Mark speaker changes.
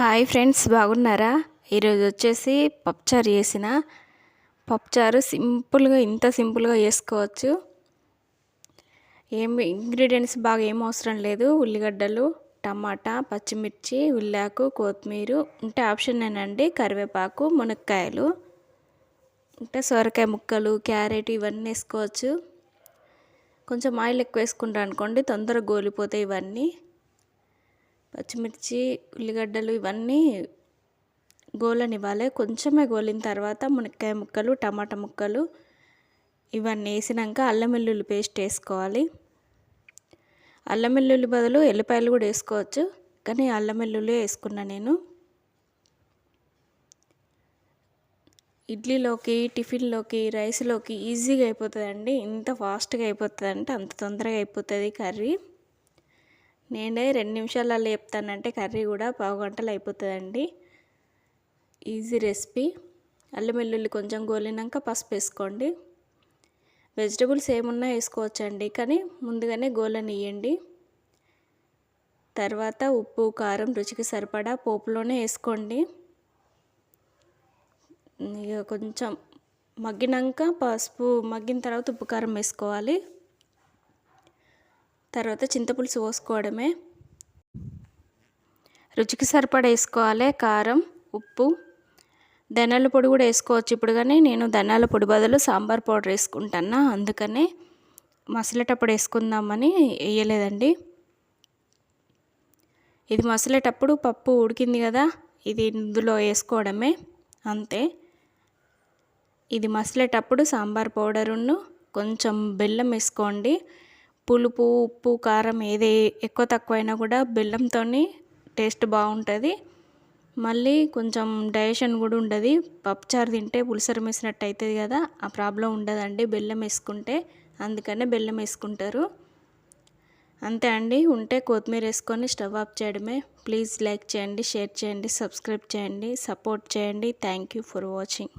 Speaker 1: Hi friends బాగున్నారా? ఈరోజు వచ్చేసి పప్పుచారు చేసిన. పప్పుచారు సింపుల్గా ఇంత సింపుల్గా చేసుకోవచ్చు. ఏం ఇంగ్రీడియంట్స్ బాగా ఏం అవసరం లేదు. ఉల్లిగడ్డలు టమాటా పచ్చిమిర్చి ఉల్లాకు కొత్తిమీర ఉంటే ఆప్షన్ ఏనండి. కరివేపాకు మునక్కాయలు అంటే సొరకాయ ముక్కలు క్యారెట్ ఇవన్నీ వేసుకోవచ్చు. కొంచెం ఆయిల్ ఎక్కువ వేసుకుంటా అనుకోండి తొందరగా గోలిపోతాయి ఇవన్నీ. పచ్చిమిర్చి ఉల్లిగడ్డలు ఇవన్నీ గోలనివ్వాలి. కొంచెమే గోలిన తర్వాత మునక్కాయ ముక్కలు టమాటా ముక్కలు ఇవన్నీ వేసినాక అల్లం వెల్లుల్లి పేస్ట్ వేసుకోవాలి. అల్లం వెల్లుల్లి బదులు ఎల్లిపాయలు కూడా వేసుకోవచ్చు కానీ అల్లం వెల్లుల్లి వేసుకున్నా నేను. ఇడ్లీలోకి టిఫిన్లోకి రైస్లోకి ఈజీగా అయిపోతుందండి. ఇంత ఫాస్ట్గా అయిపోతుంది అంటే అంత తొందరగా అయిపోతుంది కర్రీ. నేనే రెండు నిమిషాలలో చెప్తానంటే కర్రీ కూడా పావు గంటలు అయిపోతుందండి. ఈజీ రెసిపీ అల్లం వెల్లుల్లి కొంచెం గోలినాక పసుపు వేసుకోండి. వెజిటబుల్స్ ఏమున్నా వేసుకోవచ్చండి కానీ ముందుగానే గోలనియండి తర్వాత ఉప్పు కారం రుచికి సరిపడా పోపులోనే వేసుకోండి. ఇక కొంచెం మగ్గినాక పసుపు మగ్గిన తర్వాత ఉప్పు కారం వేసుకోవాలి. తర్వాత చింతపులుసు పోసుకోవడమే. రుచికి సరిపడా వేసుకోవాలి. కారం ఉప్పు ధనియాల పొడి కూడా వేసుకోవచ్చు ఇప్పుడు కానీ. నేను ధనియాల పొడి బదులు సాంబార్ పౌడర్ వేసుకుంటాను? అందుకనే మసలేటప్పుడు వేసుకుందామని వేయలేదండి. ఇది మసలేటప్పుడు పప్పు ఉడికింది కదా ఇది ఇందులో వేసుకోవడమే. అంతే. ఇది మసలేటప్పుడు సాంబార్ పౌడరును కొంచెం బెల్లం వేసుకోండి. పులుపు ఉప్పు కారం ఏది ఎక్కువ తక్కువైనా కూడా బెల్లంతో టేస్ట్ బాగుంటుంది. మళ్ళీ కొంచెం డైజెషన్ కూడా ఉండదు. పప్పుచారు తింటే పులిసర వేసినట్టు అవుతుంది కదా ఆ ప్రాబ్లం ఉండదండి. బెల్లం వేసుకుంటే అందుకనే బెల్లం వేసుకుంటారు. అంతే అండి. ఉంటే కొత్తిమీర వేసుకొని స్టవ్ ఆఫ్ చేయడమే. ప్లీజ్ లైక్ చేయండి షేర్ చేయండి సబ్స్క్రైబ్ చేయండి సపోర్ట్ చేయండి. Thank you for watching.